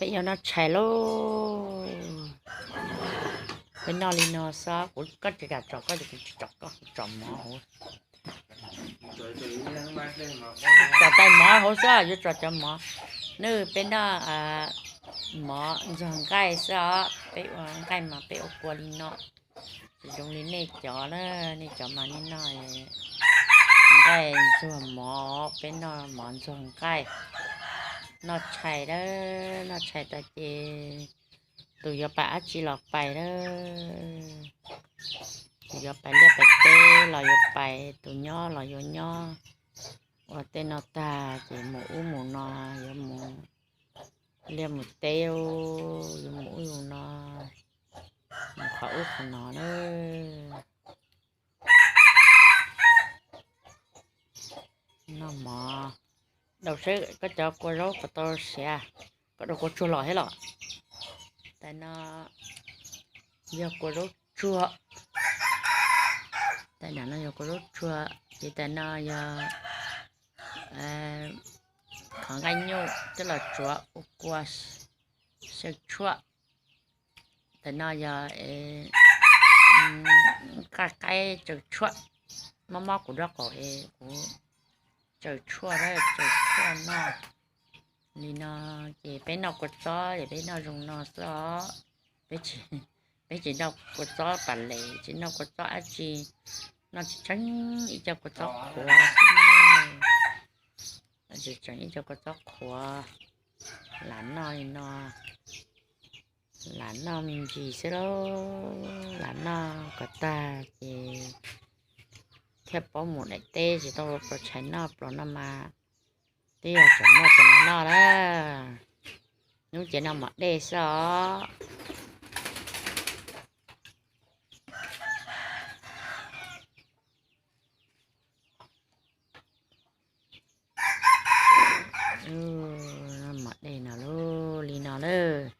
ไปยอานอใช้โลเป็นนอลีนอซอกก็จะกัดจอกก็จะจอกก็จอมหมอหัวจอดใจหมอหัาซะอยู่จอดจอมหมอนี่เป็นนออ่าหมอจังใกล้ซะไปวางใกล้มาไปอกลัวลีนอตรงนี้นี่จอเนอะนี่จอมานิดหน่อยใกล้ส่วหมอเป็นนอหมอจังวใกล้ nó chạy đó, nó chạy ta chị, tụi giờ bà chỉ lọt bài đó. Tụi giờ bà lấy bài tê lò giờ bài, tụi nho lò giờ nho và tê nó ta chị mũ mũ nò giờ mũ lấy một teo, giờ mũ giờ nò một khẩu của nó đó. Nó mò đầu sư có cho cô rốt và tôi sẽ có đồ cô chua lò hết lọ. Tại nó do cô rốt chua. Tại nó do cô rốt chua. Chỉ tại nó do à, khó khoảng nhau tức là chua ô qua sẽ chua. Tại nó do à, cái cái chua chua. Mắm của đó có của à, จอชั่วได้จอชั่วนอกนี่นอเย่ไปนอกกดซ้อเย่ไปนอกลงนอซ้อไปจีไปจีนอกกดซ้อปั่นเลยจีนอกกดซ้ออาจีนอกจีจังอีเจ้ากดซ้อขวาอาจีจังอีเจ้ากดซ้อขวาหลานนอยนอหลานนอมีจีซะโลหลานนอกดตาเย่ แค่ป้อหมูในเต้จิต้องปลดใช้นอปลดนมาเตี้ยจะมอดจะนอนแล้วนู้จะนำมดเด้ซอเออนำหมัดเด้นะลูลีนอเลย